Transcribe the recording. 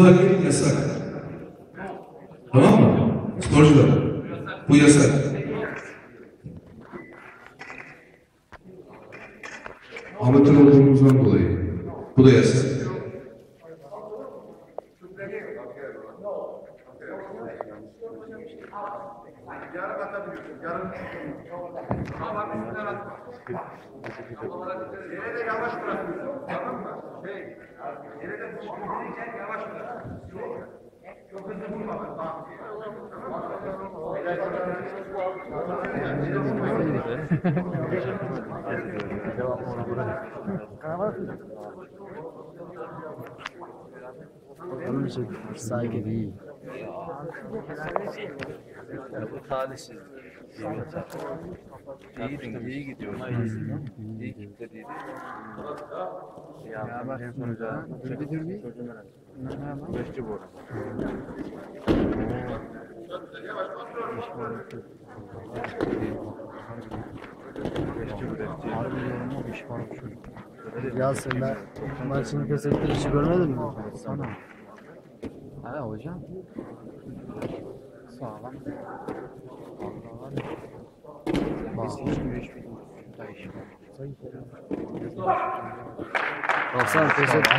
Hareket yasak. Tamam mı? Sporcular. Bu yasak. Amatör olduğumuzdan dolayı. Bu da yasak. Yarım atabiliyorsun. Yarım. Tamam üstünden atma. Yere de yavaş bırakıyorsun. Tamam mı? Şey, yere de vururken yavaş bırak. Çok hızlı vurma. bak, Tamam. Onun için saygı değil. Bu talihsiz. İyi, iyi gidiyor. İyi gitti dedi. Ya bak sonuca. Beşçi bu. Ya sen ben maçını kesettiği işi görmedin mi? Sana. Ah, não, hoje é já sala Só lá. Nossa, tá né? eu sou tá